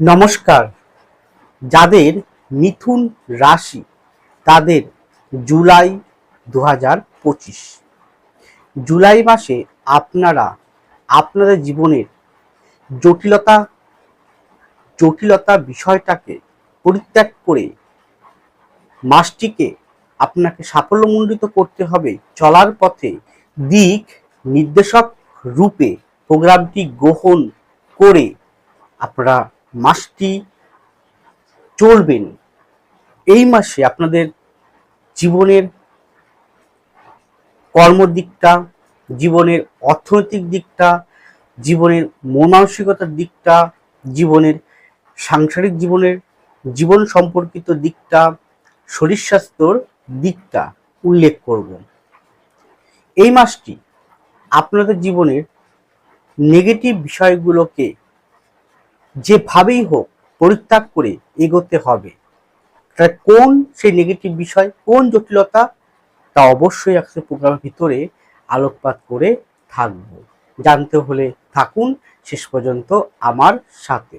নমস্কার। যাদের মিথুন রাশি তাদের জুলাই দু পঁচিশ। জুলাই মাসে আপনারা আপনাদের জীবনের জটিলতা জটিলতা বিষয়টাকে পরিত্যাগ করে মাসটিকে আপনাকে সাফল্যমণ্ডিত করতে হবে চলার পথে। দিক নির্দেশক রূপে প্রোগ্রামটি গ্রহণ করে আপনারা মাসটি চলবেন। এই মাসে আপনাদের জীবনের কর্মদিকটা, জীবনের অর্থনৈতিক দিকটা, জীবনের মন মানসিকতার দিকটা, জীবনের সাংসারিক জীবনের জীবন সম্পর্কিত দিকটা, শরীর স্বাস্থ্যর দিকটা উল্লেখ করব। এই মাসটি আপনাদের জীবনের নেগেটিভ বিষয়গুলোকে যেভাবেই হোক পরিত্যাগ করে এগোতে হবে। কোন সেই নেগেটিভ বিষয়, কোন জটিলতা, তা অবশ্যই আজকের প্রোগ্রামের ভিতরে আলোকপাত করে থাকব। জানতে হলে থাকুন। শেষ পর্যন্ত আমার সাথে।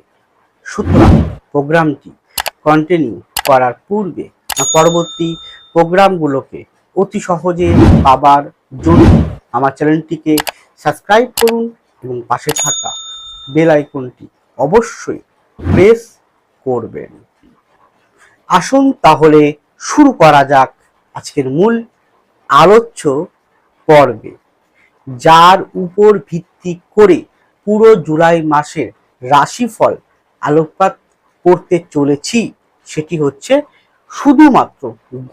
সুতরাং প্রোগ্রামটি কন্টিনিউ করার পূর্বে পরবর্তী প্রোগ্রামগুলোকে অতি সহজে পাবার জন্য আমার চ্যানেলটিকে সাবস্ক্রাইব করুন এবং পাশে থাকা বেল আইকনটি অবশ্যই প্রেস করবেন। আসুন তাহলে শুরু করা যাক আজকের মূল আলোচ্য পর্বে, যার উপর ভিত্তি করে পুরো জুলাই মাসের রাশিফল আলোকপাত করতে চলেছি, সেটি হচ্ছে শুধুমাত্র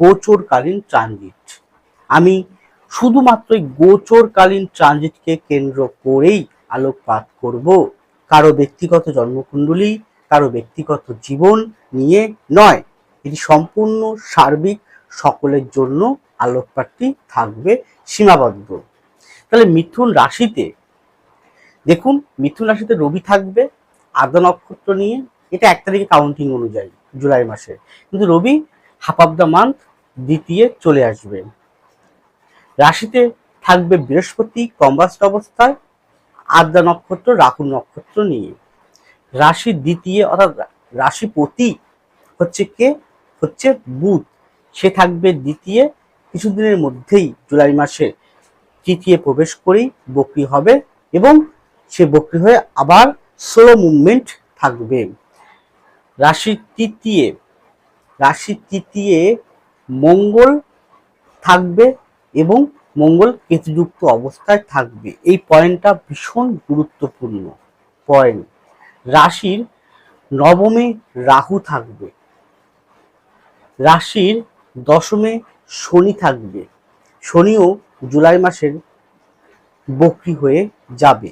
গোচরকালীন ট্রানজিট আমি শুধুমাত্র গোচরকালীন ট্রানজিটকে কেন্দ্র করেই আলোকপাত করব। কারও ব্যক্তিগত জন্মকুণ্ডলী, কারও ব্যক্তিগত জীবন নিয়ে নয়। এটি সম্পূর্ণ সার্বিক সকলের জন্য আলোকপাতটি থাকবে সীমাবদ্ধ। তাহলে মিথুন রাশিতে, দেখুন, মিথুন রাশিতে রবি থাকবে আদা নক্ষত্র নিয়ে, এটা এক তারিখে কাউন্টিং অনুযায়ী, জুলাই মাসে। কিন্তু রবি হাফ অফ দ্য মান্থ দ্বিতীয় চলে আসবে। রাশিতে থাকবে বৃহস্পতি কম্বাস্ট অবস্থায় আদ্রা নক্ষত্র, রাহু নক্ষত্র নিয়ে। রাশি দ্বিতীয় অর্থাৎ রাশিপতি হচ্ছে কে? হচ্ছে বুধ। সে থাকবে দ্বিতীয় কিছুদিনের মধ্যেই জুলাই মাসে তৃতীয় প্রবেশ করেই বকরি হবে এবং সে বকরি হয়ে আবার স্লো মুভমেন্ট থাকবে। রাশি তৃতীয় রাশি তৃতীয় মঙ্গল থাকবে এবং মঙ্গল কেতুযুক্ত অবস্থায় থাকবে। এই পয়েন্টটা ভীষণ গুরুত্বপূর্ণ পয়েন্ট রাশির নবমে রাহু থাকবে। রাশির দশমে শনি থাকবে। শনিও জুলাই মাসের বকরি হয়ে যাবে।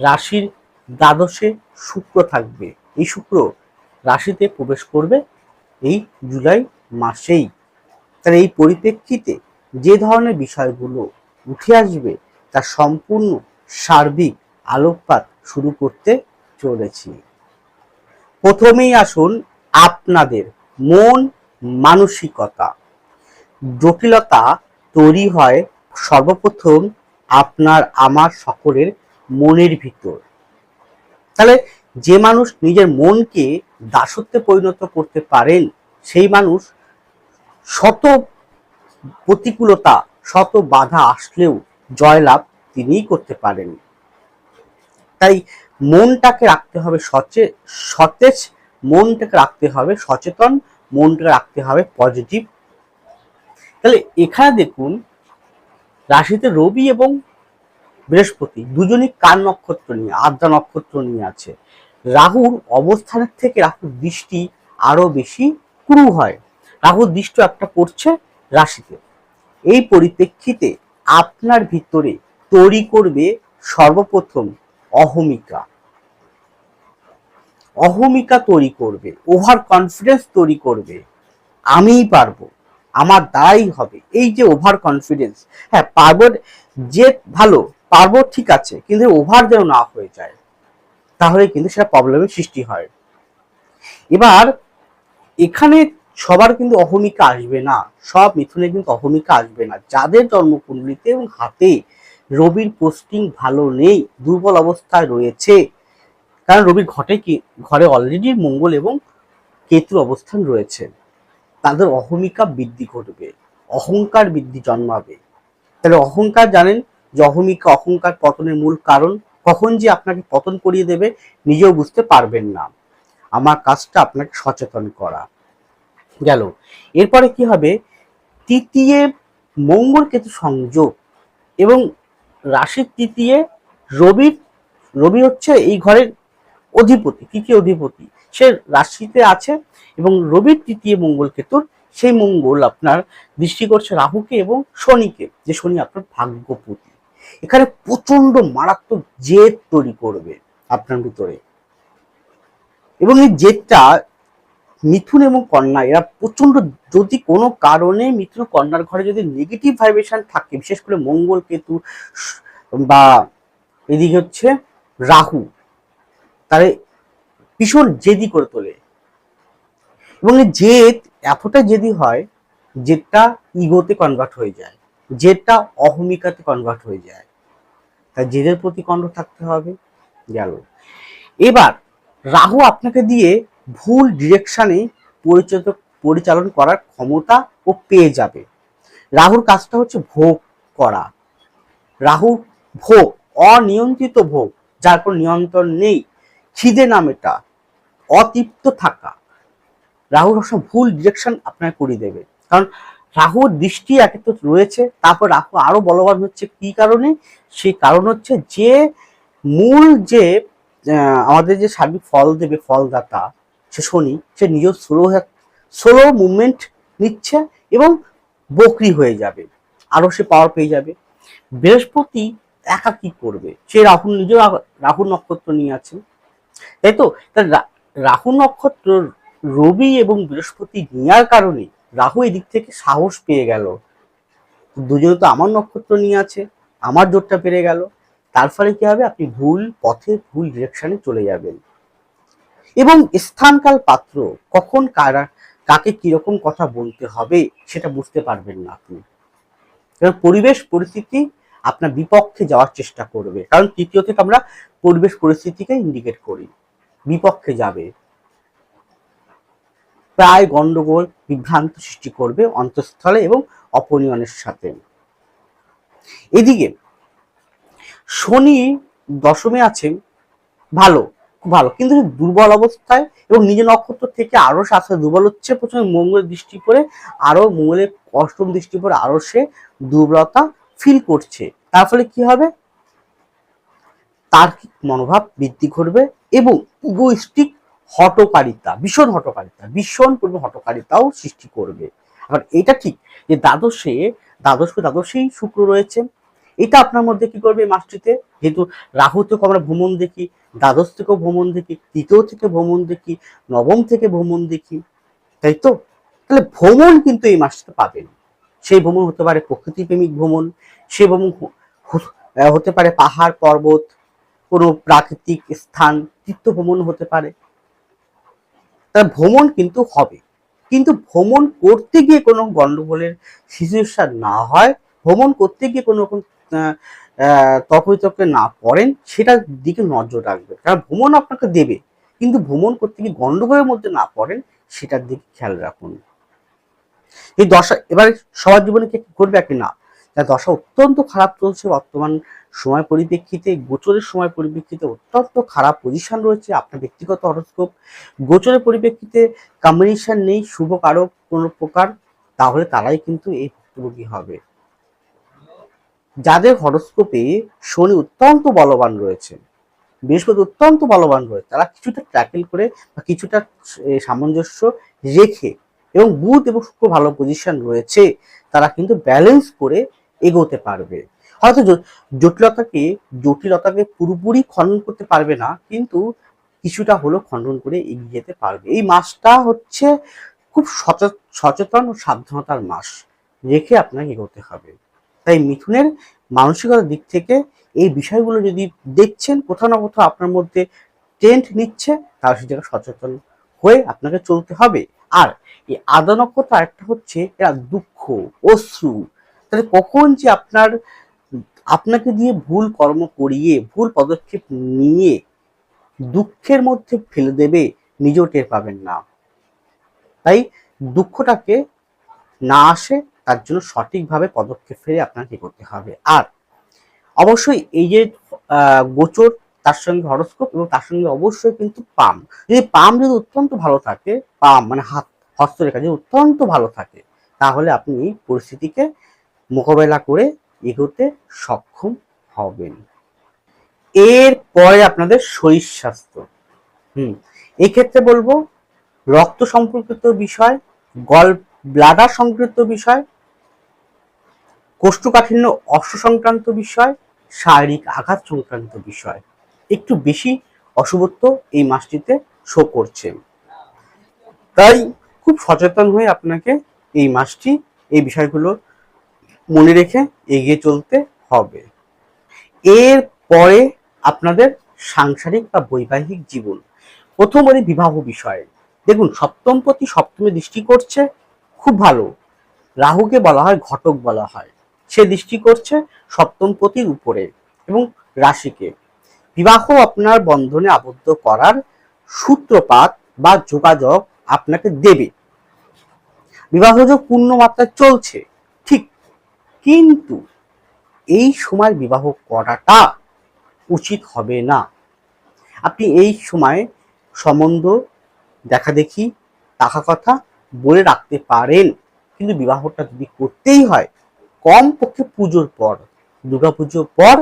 রাশির দ্বাদশে শুক্র থাকবে। এই শুক্র রাশিতে প্রবেশ করবে এই জুলাই মাসেই। তাহলে এই পরিপ্রেক্ষিতে যে ধরনের বিষয়গুলো উঠে আসবে, তা সম্পূর্ণ সার্বিক আলোকপাত শুরু করতে চলেছি। প্রথমেই আসুন আপনাদের মন মানসিকতা। জটিলতা তৈরি হয় সর্বপ্রথম আপনার, আমার সকলের মনের ভিতর। তাহলে যে মানুষ নিজের মনকে দাসত্বে পরিণত করতে পারেন, সেই মানুষ শত প্রতিকূলতা শত বাধা আসলেও জয়লাভ তিনিই করতে পারেন। তাই মনটাকে রাখতে হবে সচে, সতেজ, মনটাকে রাখতে হবে সচেতন, মনটাকে রাখতে হবে পজিটিভ। তাহলে এখানে দেখুন, রাশিতে রবি এবং বৃহস্পতি দুজনই কার নক্ষত্র নিয়ে, আদ্রা নক্ষত্র নিয়ে আছে। রাহুর অবস্থানের থেকে রাহুর দৃষ্টি আরও বেশি ক্রু হয়। রাহুর দৃষ্টি একটা পড়ছে রাশিতে। এই পরিপ্রেক্ষিতে আপনার ভিতরে তৈরি করবে সর্বপ্রথম অহমিকা। অহমিকা তৈরি করবে ওভার কনফিডেন্স তৈরি করবে। আমিই পারব, আমার দ্বারাই হবে। এই যে ওভার কনফিডেন্স হ্যাঁ পারব যে ভালো, পারব ঠিক আছে, কিন্তু ওভার যেন না হয়ে যায়, তাহলে কিন্তু সেটা প্রবলেমের সৃষ্টি হয়। এবার এখানে সবার কিন্তু অহমিকা আসবে না। সব মিথুনে কিন্তু অহমিকা আসবে না। যাদের জন্মকুণ্ডলিতে এবং হাতে রবির পোস্টিং ভালো নেই, দুর্বল অবস্থায় রয়েছে, কারণ রবির ঘটে কি, ঘরে অলরেডি মঙ্গল এবং কেতুর অবস্থান রয়েছে। তাদের অহমিকা বৃদ্ধি ঘটবে, অহংকার বৃদ্ধি জন্মাবে। তাহলে অহংকার জানেন যে অহমিকা, অহংকার পতনের মূল কারণ কখন যে আপনাকে পতন করিয়ে দেবে, নিজেও বুঝতে পারবেন না। আমার কাজটা আপনাকে সচেতন করা। গেল। এরপরে কি হবে? তৃতীয় মঙ্গল কেতু সংযোগ এবং রাশির তৃতীয় রবির, রবি হচ্ছে এই ঘরের অধিপতি, তৃতীয় অধিপতি। সে রাশিতে আছে এবং রবির তৃতীয় মঙ্গল কেতুর সেই মঙ্গল আপনার দৃষ্টি করছে রাহুকে এবং শনিকে, যে শনি আপনার ভাগ্যপতি। এখানে প্রচণ্ড মারাত্মক জেদ তৈরি করবে আপনার ভিতরে। এবং এই জেদটা মিথুন এবং কন্যা, এরা প্রচণ্ড যদি কোনো কারণে মিথুন কন্যার ঘরে যদি নেগেটিভ ভাইব্রেশন থাকে, বিশেষ করে মঙ্গল কেতু, বা এদিকে হচ্ছে রাহু, তাহলে ভীষণ জেদি করে তোলে। এবং এই জেদ এতটা জেদি হয় জেদটা ইগোতে কনভার্ট হয়ে যায় জেদটা অহমিকাতে কনভার্ট হয়ে যায়। তাই জেদের প্রতি কণ্ঠ থাকতে হবে, গেল। এবার রাহু আপনাকে দিয়ে ভুল ডিরেকশনে পরিচিত পরিচালন করার ক্ষমতা ও পেয়ে যাবে। রাহুর কাজটা হচ্ছে ভোগ করা। রাহু ভোগ, অনিয়ন্ত্রিত ভোগ, যার কোনো নিয়ন্ত্রণ নেই। খিদে নাম এটা, অতৃপ্ত থাকা। রাহুর সব ভুল ডিরেকশন আপনার করে দেবে। কারণ রাহুর দৃষ্টি একে তো রয়েছে, তারপর রাহু আরও বলবান হচ্ছে কি কারণে? সেই কারণ হচ্ছে যে মূল যে আমাদের যে সার্বিক ফল দেবে, ফলদাতা সে শনি, সে নিজের স্লো স্লো মুভমেন্ট নিচ্ছে এবং বকরি হয়ে যাবে। আরও সে পাওয়ার পেয়ে যাবে। বৃহস্পতি একা কি করবে? সে রাহুল নিজেও রাহু- রাহু নক্ষত্র নিয়ে আছে। তাই তো? তার রাহু নক্ষত্র রবি এবং বৃহস্পতি নেওয়ার কারণে রাহু এদিক থেকে সাহস পেয়ে গেল। দুজনে তো আমার নক্ষত্র নিয়ে আছে, আমার জোরটা পেরে গেল। তার ফলে কি হবে? আপনি ভুল পথে ভুল ডিরেকশনে চলে যাবেন। এবং স্থানকাল পাত্র, কখন কারা, কাকে কীরকম কথা বলতে হবে সেটা বুঝতে পারবেন না আপনি। কারণ পরিবেশ পরিস্থিতি আপনার বিপক্ষে যাওয়ার চেষ্টা করবে। কারণ তৃতীয় থেকে আমরা পরিবেশ পরিস্থিতিকে ইন্ডিকেট করি, বিপক্ষে যাবে। প্রায় গন্ডগোল, বিভ্রান্ত সৃষ্টি করবে অন্তঃস্থলে এবং অপনিয়নের সাথে। এদিকে শনি দশমে আছেন ভালো। ভালো। কিন্তু দুর্বল অবস্থায় এবং নিজের নক্ষত্র থেকে আরও সাথে দুর্বল হচ্ছে, প্রথমে মঙ্গলের দৃষ্টি করে আরও মঙ্গলের অষ্টম দৃষ্টি করে আরও সে দুর্বলতা ফিল করছে। তার ফলে কি হবে? তার্কিক মনোভাব বৃদ্ধি করবে এবং ইগোইস্টিক হটকারিতা ভীষণ হটকারিতা ভীষণ পরিমাণ হটকারিতাও সৃষ্টি করবে। আবার এটা ঠিক যে দ্বাদশে দ্বাদশ দ্বাদশেই শুক্র রয়েছে। এটা আপনার মধ্যে কি করবে মাসটিতে? যেহেতু রাহু থেকেও আমরা ভ্রমণ দেখি, দ্বাদশ থেকেও ভ্রমণ দেখি, তৃতীয় থেকে ভ্রমণ দেখি, নবম থেকে ভ্রমণ দেখি, তাই তো? তাহলে ভ্রমণ কিন্তু এই মাসটিতে পাবেন। সেই ভ্রমণ হতে পারে প্রকৃতিপ্রেমিক ভ্রমণ, সেই ভ্রমণ হতে পারে পাহাড়, পর্বত, কোনো প্রাকৃতিক স্থান, তীর্থ ভ্রমণ হতে পারে। তাহলে ভ্রমণ কিন্তু হবে। কিন্তু ভ্রমণ করতে গিয়ে কোনো গন্ডগোলের সিচুয়েশন না হয়, ভ্রমণ করতে গিয়ে কোনো রকম তর্কবিতর্কে না পড়েন, সেটার দিকে নজর রাখবেন। কারণ ভ্রমণ আপনাকে দেবে, কিন্তু ভ্রমণ করতে গিয়ে গন্ডগোলের মধ্যে না পড়েন, সেটার দিকে খেয়াল রাখুন। এই দশা, এবার সবার জীবনে কি করবে কি? না। তার দশা অত্যন্ত খারাপ চলছে বর্তমান সময় পরিপ্রেক্ষিতে, গোচরের সময় পরিপ্রেক্ষিতে অত্যন্ত খারাপ পজিশন রয়েছে আপনার ব্যক্তিগত হরস্কোপ গোচরের পরিপ্রেক্ষিতে কম্বিনেশন নেই, শুভ কারক কোনো প্রকার, তাহলে তারাই কিন্তু এই ভুক্তভোগী হবে। যাদের হরস্কোপে শনি অত্যন্ত বলবান রয়েছে, বৃহস্পতি অত্যন্ত বলবান রয়েছে, তারা কিছুটা ট্র্যাকেল করে বা কিছুটা সামঞ্জস্য রেখে এবং বুধ এবং শুক্র ভালো পজিশন রয়েছে, তারা কিন্তু ব্যালেন্স করে এগোতে পারবে। হয়তো জটিলতাকে জটিলতাকে পুরোপুরি খণ্ডন করতে পারবে না, কিন্তু কিছুটা হলেও খণ্ডন করে এগিয়ে যেতে পারবে। এই মাসটা হচ্ছে খুব সচে- সচেতন ও সাবধানতার মাস, রেখে আপনাকে এগোতে হবে। তাই মিথুনের মানসিকতার দিক থেকে এই বিষয়গুলো যদি দেখছেন, কোথাও না কোথাও আপনার মধ্যে টেন্ট নিচ্ছে, তাহলে সে জায়গায় সচেতন হয়ে আপনাকে চলতে হবে। আর এই আদা নক্ষত্র একটা হচ্ছে এরা দুঃখ, অশ্রু। তাহলে কখন যে আপনার, আপনাকে দিয়ে ভুল কর্ম করিয়ে, ভুল পদক্ষেপ নিয়ে দুঃখের মধ্যে ফেলে দেবে, নিজেও টের পাবেন না। তাই দুঃখটাকে না আসে তার জন্য সঠিকভাবে পদক্ষেপ ফেলে আপনাকে করতে হবে। আর অবশ্যই এই যে গোচর, তার সঙ্গে হরস্কোপ এবং তার সঙ্গে অবশ্যই কিন্তু পাম। যদি পাম যদি অত্যন্ত ভালো থাকে, পাম মানে হাত, হস্তরেখা যদি অত্যন্ত ভালো থাকে, তাহলে আপনি পরিস্থিতিকে মোকাবেলা করে এগোতে সক্ষম হবেন। এরপরে আপনাদের শরীর স্বাস্থ্য। হুম, এক্ষেত্রে বলব, রক্ত সম্পর্কিত বিষয় গল ব্লাডার সংক্রান্ত বিষয় কোষ্ঠকাঠিন্য অশ্ব সংক্রান্ত বিষয়, শারীরিক আঘাত সংক্রান্ত বিষয়। একটু বেশি অশুভত্ব এই মাসটিতে শো করছে। তাই খুব সচেতন হয়ে আপনাকে এই মাসটি, এই বিষয়গুলো মনে রেখে এগিয়ে চলতে হবে। এর পরে আপনাদের সাংসারিক বা বৈবাহিক জীবন। প্রথমবারে বিবাহ বিষয়ে। দেখুন, সপ্তমপতি সপ্তমে দৃষ্টি করছে, খুব ভালো। রাহুকে বলা হয়, ঘটক বলা হয়। সে দৃষ্টি করছে সপ্তমপতির উপরে এবং রাশিকে। বিবাহ আপনার বন্ধনে আবদ্ধ করার সূত্রপাত বা যোগাযোগ আপনাকে দেবে। বিবাহ যোগ পূর্ণ মাত্রায় চলছে, ঠিক। কিন্তু এই সময় বিবাহ করাটা উচিত হবে না। আপনি এই সময় সম্বন্ধ দেখা দেখি টাকা কথা বলে রাখতে পারেন। কিন্তু বিবাহটা যদি করতেই হয় কম পক্ষে পুজোর পর দুর্গা পুজোর পর,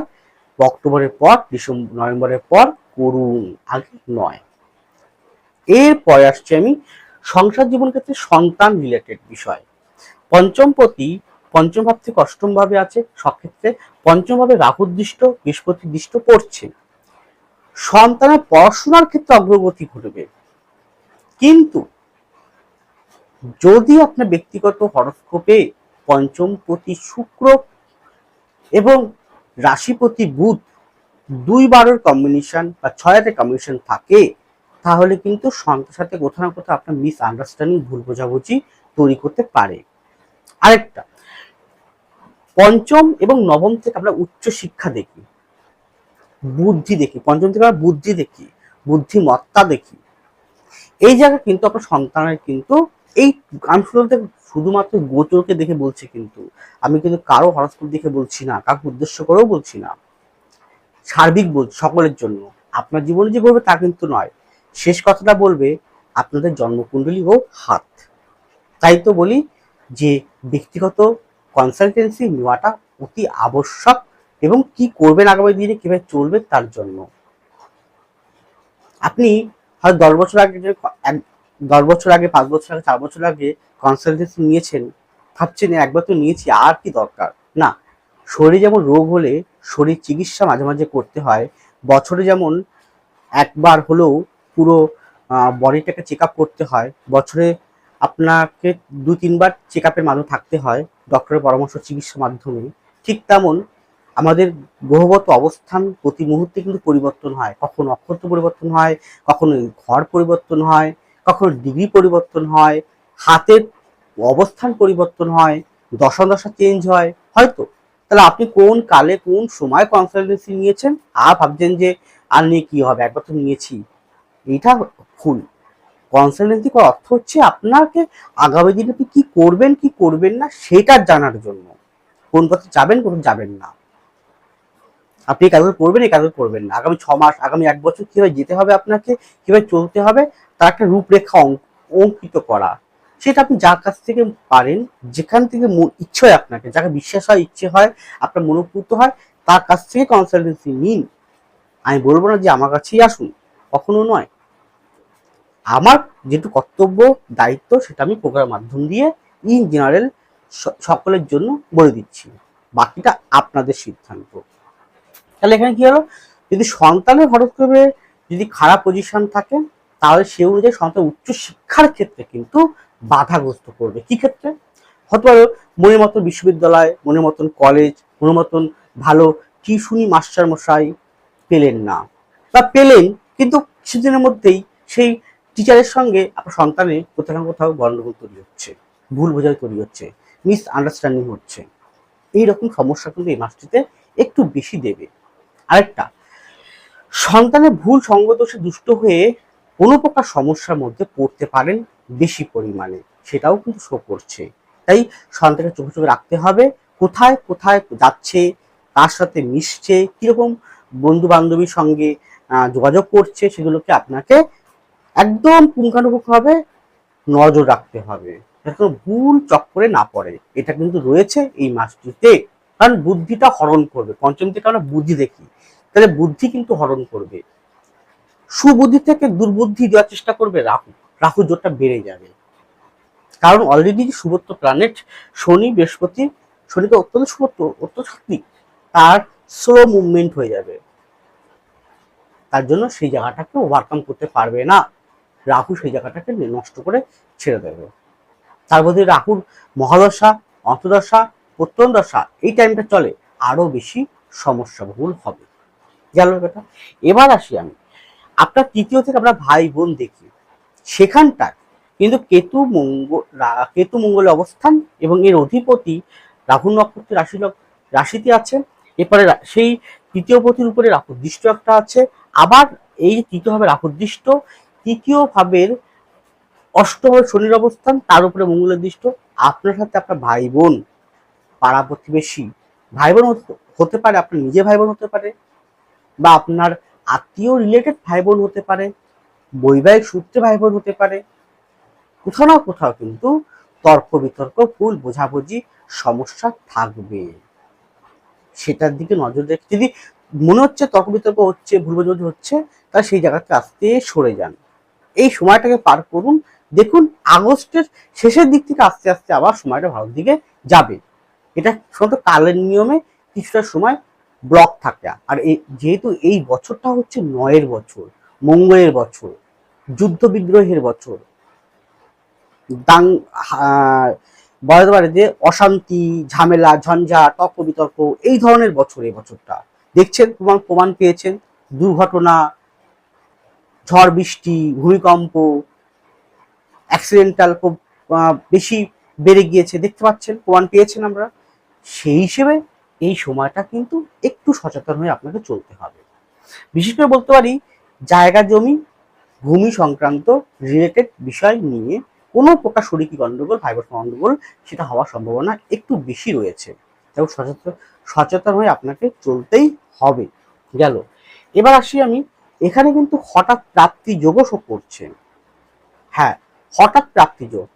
অক্টোবরের পর ডিসেম্বর নভেম্বরের পর করুন, আগে নয়। এরপরে আসছি আমি সংসার জীবন ক্ষেত্রে সন্তান রিলেটেড বিষয়। পঞ্চমপতি পঞ্চম ভাব থেকে অষ্টম ভাবে আছে, সক্ষেত্রে পঞ্চম ভাবে রাহুর দৃষ্ট বৃহস্পতি দৃষ্ট পড়ছে। সন্তানের পড়াশোনার ক্ষেত্রে অগ্রগতি ঘটবে। কিন্তু যদি আপনার ব্যক্তিগত হরস্কোপে পঞ্চমপতি শুক্র এবং রাশিপতি বুধ দুই বারের কম্বিনেশন বা ছয়াতে কম্বিনেশন থাকে, তাহলে কিন্তু সন্তানের সাথে কোথাও না কোথাও আপনার মিস আন্ডারস্ট্যান্ডিং ভুল বোঝাবুঝি তৈরি করতে পারে। আরেকটা, পঞ্চম এবং নবম থেকে আমরা উচ্চ শিক্ষা দেখি, বুদ্ধি দেখি, পঞ্চম থেকে আমরা বুদ্ধি দেখি, বুদ্ধিমত্তা দেখি। এই জায়গায় কিন্তু আপনার সন্তানের কিন্তু এই আমি শুধু শুধুমাত্র গোচরকে দেখে বলছি কিন্তু। আমি কিন্তু কারও হরস্কোপ দেখে বলছি না, কাউকে উদ্দেশ্য করেও বলছি না। সার্বিক বলছি সকলের জন্য। আপনার জীবনে যে করবে তা কিন্তু নয়। শেষ কথাটা বলবে আপনাদের জন্মকুণ্ডলী ও হাত। তাই তো বলি যে ব্যক্তিগত কনসালটেন্সি নেওয়াটা অতি আবশ্যক এবং কি করবেন আগামী দিনে, কীভাবে চলবে তার জন্য। আপনি হয়তো দশ বছর আগে দশ বছর আগে, পাঁচ বছর আগে, চার বছর আগে কনসালটেন্সি নিয়েছেন, ভাবছেন একবার তো নিয়েছি, আর কি দরকার? না, শরীরে যেমন রোগ হলে শরীর চিকিৎসা মাঝে মাঝে করতে হয়। বছরে যেমন একবার হলেও পুরো বডিটাকে চেক করতে হয়। বছরে আপনাকে দু, তিনবার চেক আপের মাধ্যমে থাকতে হয় ডক্টরের পরামর্শ, চিকিৎসার মাধ্যমে। ঠিক তেমন আমাদের গ্রহগত অবস্থান প্রতি মুহূর্তে কিন্তু পরিবর্তন হয়। কখনো নক্ষত্র পরিবর্তন হয় কখনো ঘর পরিবর্তন হয় কখনো ডিগ্রি পরিবর্তন হয়, হাতের অবস্থান পরিবর্তন হয়, দশা দশা চেঞ্জ হয়, হয়তো। তাহলে আপনি কোন কালে কোন সময় কনসালটেন্সি নিয়েছেন? আর ভাবছেন যে, আর নিয়ে কি হবে? একবার তো নিয়েছি। এটা ভুল। কনসালটেন্সি করার অর্থ হচ্ছে আপনাকে আগামী দিনে আপনি কি করবেন কি করবেন না, সেটা জানার জন্য। কোন পথে যাবেন, কোন যাবেন না। আপনি এই কাজগুলো করবেন, এই কাজগুলো করবেন না। আগামী ছ মাস, আগামী এক বছর কীভাবে যেতে হবে আপনাকে, কীভাবে চলতে হবে তার একটা রূপরেখা অঙ্ক- অঙ্কিত করা। সেটা আপনি যার কাছ থেকে পারেন, যেখান থেকে ইচ্ছে হয় আপনাকে, যাকে বিশ্বাস হয়, ইচ্ছে হয়, আপনার মনোপুত হয়, তার কাছ থেকে কনসালটেন্সি নিন। আমি বলব না যে আমার কাছেই আসুন, কখনো নয়। আমার যেটু কর্তব্য, দায়িত্ব, সেটা আমি প্রোগ্রামের মাধ্যম দিয়ে ইন জেনারেল সকলের জন্য বলে দিচ্ছি। বাকিটা আপনাদের সিদ্ধান্ত। তাহলে এখানে কি হলো? যদি সন্তানের হরস্কোপে যদি খারাপ পজিশন থাকে তাহলে সে অনুযায়ী সন্তান উচ্চ শিক্ষার ক্ষেত্রে কিন্তু বাধাগ্রস্ত করবে। কি ক্ষেত্রে? হতে পারে মনের মতন বিশ্ববিদ্যালয়, মনের মতন কলেজ মনের মতন ভালো টিউশনি মাস্টার মশাই পেলেন না। বা পেলেন, কিন্তু কিছুদিনের মধ্যেই সেই টিচারের সঙ্গে আপনার সন্তানের কোথাও না কোথাও গন্ডগোল তৈরি হচ্ছে, ভুল বোঝাই তৈরি হচ্ছে মিস আন্ডারস্ট্যান্ডিং হচ্ছে এইরকম সমস্যা কিন্তু এই মাসটিতে একটু বেশি দেবে। আরেকটা, সন্তানের ভুল সঙ্গদোষে দুষ্ট হয়ে কোনো প্রকার সমস্যার মধ্যে পড়তে পারেন বেশি পরিমাণে, সেটাও কিন্তু শো করছে। তাই সন্তানকে চোখে চোখে রাখতে হবে, কোথায় কোথায় যাচ্ছে, কার সাথে মিশছে, কীরকম বন্ধু বান্ধবীর সঙ্গে যোগাযোগ করছে, সেগুলোকে আপনাকে একদম পুঙ্খানুপুঙ্খভাবে নজর রাখতে হবে, যাতে ভুল চক্করে না পড়ে। এটা কিন্তু রয়েছে এই মাসটিতে। কারণ বুদ্ধিটা হরণ করবে। পঞ্চম থেকে আমরা বুদ্ধি দেখি। তাহলে বুদ্ধি কিন্তু হরণ করবে। সুবুদ্ধি থেকে দুর্বুদ্ধি দেওয়ার চেষ্টা করবে রাহু। রাহু জোরটা বেড়ে যাবে। কারণ অলরেডি সুবত্ত প্ল্যানেট শনি, বৃহস্পতি, শনিকে অত্যন্ত সুবত্ত অত্যন্ত সাত্বিক তার স্লো মুভমেন্ট হয়ে যাবে। তার জন্য সেই জায়গাটাকে ওভারকাম করতে পারবে না। রাহু সেই জায়গাটাকে নষ্ট করে ছেড়ে দেবে। তার মধ্যে রাহুর মহাদশা, অন্তদশা প্রত্যন্ত দশা এই টাইমটা চলে, আরও বেশি সমস্যা বহুল হবে গেল বেটা এবার আসি আমি। আপনার তৃতীয় থেকে আমরা ভাই বোন দেখি, সেখানটায় কিন্তু কেতু মঙ্গল কেতু মঙ্গলের অবস্থান এবং এর অধিপতি রাহু নক্ষত্রের রাশি রাশিতে আছে, এরপরে সেই তৃতীয় পতির উপরে রাহুদৃষ্ট একটা আছে, আবার এই তৃতীয় ভাবে রাহুদৃষ্ট, তৃতীয় ভাবের শনির অবস্থান, তার উপরে মঙ্গলের দৃষ্ট আপনার সাথে আপনার ভাই বোন পাড়া প্রতিবেশী ভাই বোন হতে পারে, আপনার নিজে ভাই বোন হতে পারে, বা আপনার আত্মীয় রিলেটেড ভাই বোন হতে পারে, বৈবাহিক সূত্রে ভাই বোন হতে পারে, কোথাও না কোথাও কিন্তু তর্ক বিতর্ক, ভুল বোঝাবুঝি, সমস্যা থাকবে। সেটার দিকে নজর রেখে যদি মনে হচ্ছে তর্ক বিতর্ক হচ্ছে, ভুল বোঝাবুঝি হচ্ছে, তাহলে সেই জায়গাতে আস্তে সরে যান। এই সময়টাকে পার করুন। দেখুন, আগস্টের শেষের দিক থেকে আস্তে আস্তে আবার সময়টা ভালোর দিকে যাবে। এটা সাধারণত কালের নিয়মে কিছুটা সময় ব্লক থাকে। আর যেহেতু এই বছরটা হচ্ছে নয়ের বছর, মঙ্গলের বছর, যুদ্ধ বিগ্রহের বছর, দাং, হা- বলা যেতে পারে যে অশান্তি, ঝামেলা, ঝঞ্ঝা, তর্ক বিতর্ক, এই ধরনের বছর এই বছরটা। দেখছেন, প্রমাণ প্রমাণ পেয়েছেন, দুর্ঘটনা, ঝড় বৃষ্টি, ভূমিকম্প অ্যাক্সিডেন্টাল খুব বেশি বেড়ে গিয়েছে, দেখতে পাচ্ছেন, প্রমাণ পেয়েছেন আমরা। সেই হিসেবে এই সময়টা কিন্তু একটু সচেতন হয়ে আপনাকে চলতে হবে। বিশেষ করে বলতে পারি, জায়গা, জমি, ভূমি সংক্রান্ত রিলেটেড বিষয় নিয়ে কোনো প্রকার শরিকি গণ্ডগোল ফাইবার গণ্ডগোল সেটা হওয়ার সম্ভাবনা একটু বেশি রয়েছে। এবং সচেতন সচেতন হয়ে আপনাকে চলতেই হবে। গেল। এবার আসি আমি, এখানে কিন্তু হঠাৎ প্রাপ্তি যোগও শো করছে। হ্যাঁ হঠাৎ প্রাপ্তি যোগ।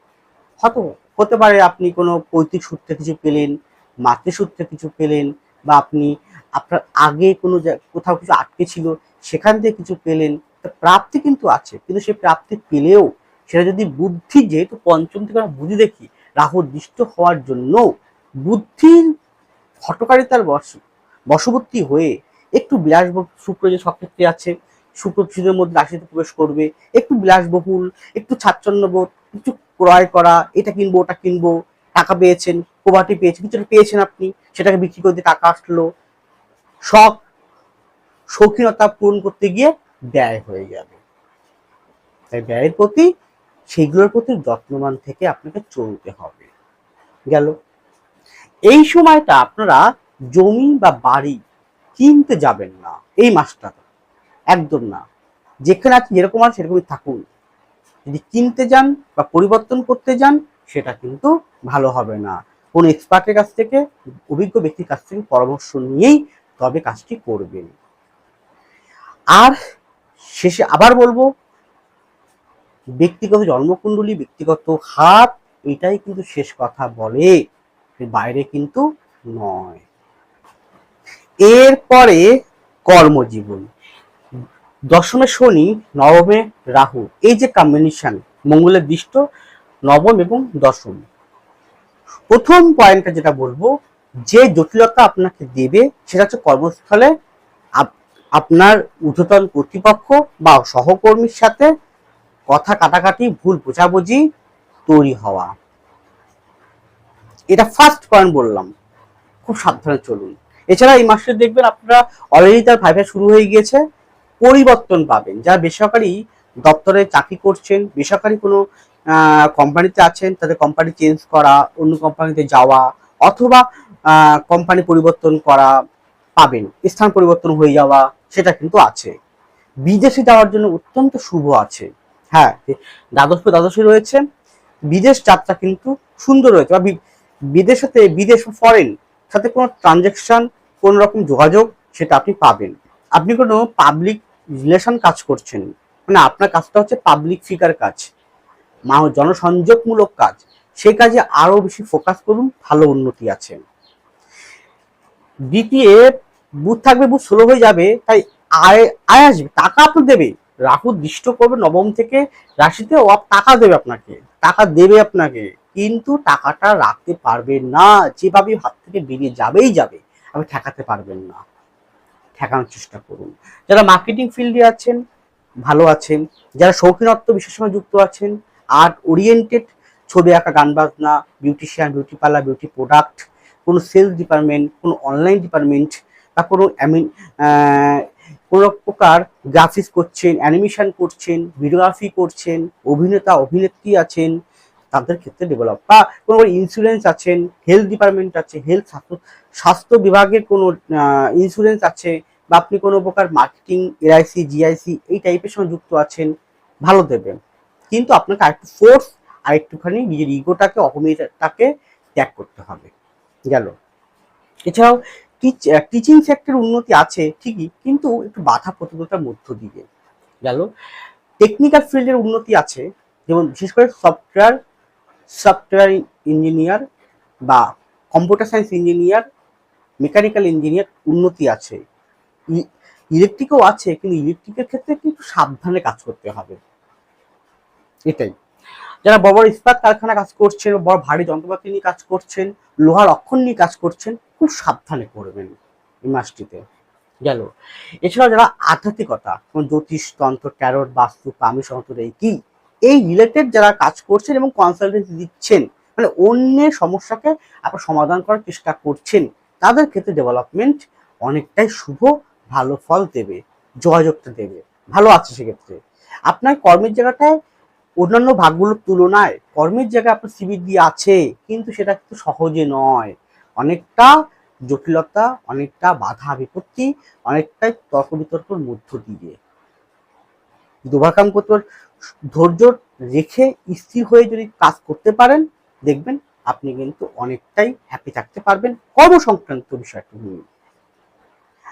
হয়তো হতে পারে আপনি কোনো পৈতৃক সূত্রে কিছু পেলেন মাতৃসূত্রে কিছু পেলেন বা আপনি আপনার আগে কোনো কোথাও কিছু আটকে ছিল, সেখান থেকে কিছু পেলেন প্রাপ্তি কিন্তু আছে। কিন্তু সেই প্রাপ্তি পেলেও সেটা যদি বুদ্ধি যেহেতু পঞ্চম থেকে আমরা বুদ্ধি দেখি, রাহু দৃষ্ট হওয়ার জন্য বুদ্ধির হটকারিতার বশ, বশবর্তী হয়ে একটু বিলাসবহুল শুক্র যে সক্ষেত্রে আছে, শুক্র কিছুদের মধ্যে রাশিতে প্রবেশ করবে, একটু বিলাসবহুল, একটু স্বাচ্ছন্দ্যবোধ কিছু ক্রয় করা, এটা কিনবো, ওটা কিনবো, টাকা পেয়েছেন প্রপার্টি পেয়েছেন কিছুটা পেয়েছেন আপনি, সেটাকে বিক্রি করে দিয়ে টাকা আসলো। শখ, শৌখিনতা পূরণ করতে গিয়ে ব্যয় হয়ে যাবে তাই ব্যয়ের প্রতি সেগুলোর প্রতি যত্নবান থেকে আপনাকে চলতে হবে। গেল। এই সময়টা আপনারা জমি বা বাড়ি কিনতে যাবেন না, এই মাসটা। একদম না। যেখানে আছেন, যেরকম আছে সেরকমই থাকুন। যদি কিনতে যান বা পরিবর্তন করতে যান, সেটা কিন্তু ভালো হবে না। কোনো এক্সপার্টের কাছ থেকে, অভিজ্ঞ ব্যক্তির কাছ থেকে পরামর্শ নিয়েই তবে কাজটি করবেন। আর শেষে আবার বলব, ব্যক্তিগত জন্মকুণ্ডলী, ব্যক্তিগত হাত, এটাই কিন্তু শেষ কথা বলে বাইরে কিন্তু নয়। এরপরে কর্মজীবন। দশমে শনি, নবমে রাহু, এই যে কম্বিনেশন মঙ্গলের দৃষ্ট, নবম এবং দশম। প্রথম পয়েন্টটা যেটা বলব, যে জটিলতা আপনাকে দেবে সেটা হচ্ছে কর্মস্থলে আপনার ঊর্ধ্বতন কর্তৃপক্ষ বা সহকর্মীর সাথে কথা কাটাকাটি, ভুল বোঝাবুঝি তৈরি হওয়া। এটা ফার্স্ট পয়েন্ট বললাম। খুব সাবধানে চলুন। এছাড়া এই মাসে দেখবেন আপনারা অলরেডি তার ভাইভা শুরু হয়ে গিয়েছে। পরিবর্তন পাবেন। যারা বেসরকারি দপ্তরে চাকরি করছেন, বেসরকারি কোনো কোম্পানিতে আছেন, তাদের কোম্পানি চেঞ্জ করা, অন্য কোম্পানিতে যাওয়া, অথবা কোম্পানি পরিবর্তন করা পাবেন, স্থান পরিবর্তন হয়ে যাওয়া, সেটা কিন্তু আছে। বিদেশে যাওয়ার জন্য অত্যন্ত শুভ আছে। হ্যাঁ দ্বাদশ দ্বাদশী রয়েছে, বিদেশ যাত্রা কিন্তু সুন্দর রয়েছে, বা বিদেশেতে, বিদেশ ফরেন সাথে কোনো ট্রানজেকশন কোন রকম যোগাযোগ, সেটা আপনি পাবেন। আপনি কোনো পাবলিক রিলেশন কাজ করছেন মানে আপনার কাজটা হচ্ছে পাবলিক ফিগার কাজ। জনসংযোগমূলক কাজ, সে কাজে আরও বেশি ফোকাস করুন, ভালো উন্নতি আছে। দ্বিতীয় বুথ থাকবে, বুথ স্লো হয়ে যাবে, তাই আয় আয় আসবে, টাকা আপনি দেবে। রাহু দৃষ্ট করবে নবম থেকে, রাশিতে ও টাকা দেবে আপনাকে, টাকা দেবে আপনাকে, কিন্তু টাকাটা রাখতে পারবেন না, যেভাবে হাত থেকে বেরিয়ে যাবেই যাবে আপনি ঠেকাতে পারবেন না। ঠেকানোর চেষ্টা করুন। যারা মার্কেটিং ফিল্ডে আছেন, ভালো আছেন, যারা শৌখিনত্ব বিশেষ সময় যুক্ত আছেন আর্ট ওরিয়েন্টেড ছবি আঁকা, গান বাজনা beautician beauty parlour beauty product কোনো সেলস ডিপার্টমেন্ট কোনো অনলাইন ডিপার্টমেন্ট বা কোনো অ্যামিন কোনো প্রকার গ্রাফিক্স করছেন অ্যানিমেশন করছেন ভিডিওগ্রাফি করছেন, অভিনেতা, অভিনেত্রী আছেন, তাদের ক্ষেত্রে ডেভেলপ বা কোনো ইন্স্যুরেন্স আছেন হেলথ ডিপার্টমেন্ট আছে হেলথ স্বাস্থ্য স্বাস্থ্য বিভাগের কোনো ইন্স্যুরেন্স আছে বা আপনি কোনো প্রকার মার্কেটিং এলআইসি জিআইসি এই টাইপের সঙ্গে যুক্ত আছেন, ভালো দেবেন। কিন্তু আপনাকে আরেকটু ফোর্স আর একটুখানি নিজের ইগোটাকে অহমিটাকে ত্যাগ করতে হবে। গেল। এছাড়াও টিচিং সেক্টর উন্নতি আছে, ঠিকই, কিন্তু একটু বাধা প্রতিরোধতার মধ্য দিয়ে। গেল। টেকনিক্যাল ফিল্ডের উন্নতি আছে, যেমন বিশেষ করে সফটওয়্যার সফটওয়্যার ইঞ্জিনিয়ার বা computer science engineer mechanical engineer উন্নতি আছে। ইলেকট্রিকও আছে, কিন্তু ইলেকট্রিকের ক্ষেত্রে একটু সাবধানে কাজ করতে হবে। এটাই। যারা বড় বড় ইস্পাত কারখানা কাজ করছেন, বড় ভারী যন্ত্রপাতি নিয়ে কাজ করছেন, লোহার অক্ষর নিয়ে কাজ করছেন, খুব সাবধানে করবেন এই মাসটিতে। গেল। এছাড়াও যারা আধ্যাত্মিকতা জ্যোতিষ, তন্ত্র ট্যারট বাস্তু, কামি তন্ত্র এই কি, এই রিলেটেড যারা কাজ করছেন এবং কনসালটেন্সি দিচ্ছেন মানে অন্যের সমস্যাকে আপনার সমাধান করার চেষ্টা করছেন, তাদের ক্ষেত্রে ডেভেলপমেন্ট অনেকটাই শুভ, ভালো ফল দেবে, যোগাযোগটা দেবে। ভালো আছে সেক্ষেত্রে। আপনার কর্মের জায়গাটায় অন্যান্য ভাগগুলোর তুলনায় কর্মের জায়গায় আপনার দিয়ে আছে, কিন্তু সেটা কিন্তু সহজে নয়। অনেকটা জটিলতা, অনেকটা বাধা বিপত্তি, অনেকটাই তর্ক বিতর্কর মধ্য দিয়ে। দুভাকাম করতে ধৈর্য রেখে স্থির হয়ে যদি কাজ করতে পারেন, দেখবেন আপনি কিন্তু অনেকটাই হ্যাপি থাকতে পারবেন কর্ম সংক্রান্ত বিষয়টি নিয়ে।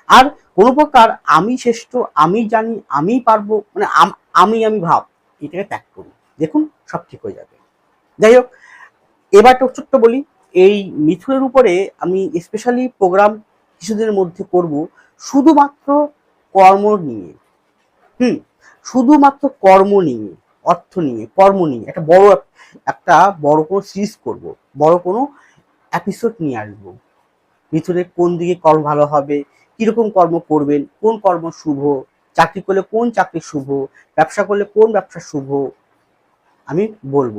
আর কোনো প্রকার আমি শ্রেষ্ঠ, আমি জানি, আমি পারব মানে আম- আমি ভাব, এটাকে ত্যাগ করুন। দেখুন, সব ঠিক হয়ে যাবে। যাই হোক, এবার তো ছোট্ট বলি, এই মিথুনের উপরে আমি স্পেশালি প্রোগ্রাম কিছুদিনের মধ্যে করব, শুধুমাত্র কর্ম নিয়ে। হুম, শুধুমাত্র কর্ম নিয়ে, অর্থ নিয়ে, কর্ম নিয়ে, একটা বড় একটা বড় কোনো সিরিজ করব, বড় কোনো এপিসোড নিয়ে আসব। মিথুনের কোন দিকে কর্ম ভালো হবে, কীরকম কর্ম করবেন, কোন কর্ম শুভ, চাকরি করলে কোন চাকরি শুভ, ব্যবসা করলে কোন ব্যবসা শুভ আমি বলব।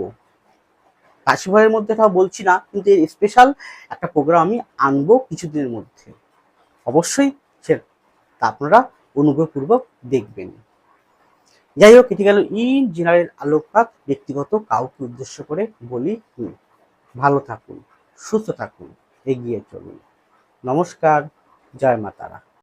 কাশি ভয়ের মধ্যে তাও বলছি না, কিন্তু এর স্পেশাল একটা প্রোগ্রাম আমি আনব কিছুদিনের মধ্যে। অবশ্যই সে তা আপনারা অনুগ্রহপূর্বক দেখবেন। যাই হোক, এটি গেল ইন জেনারেল আলোকপাত, ব্যক্তিগত কাউকে উদ্দেশ্য করে বলি ভালো থাকুন, সুস্থ থাকুন, এগিয়ে চলুন। নমস্কার, জয় মা তারা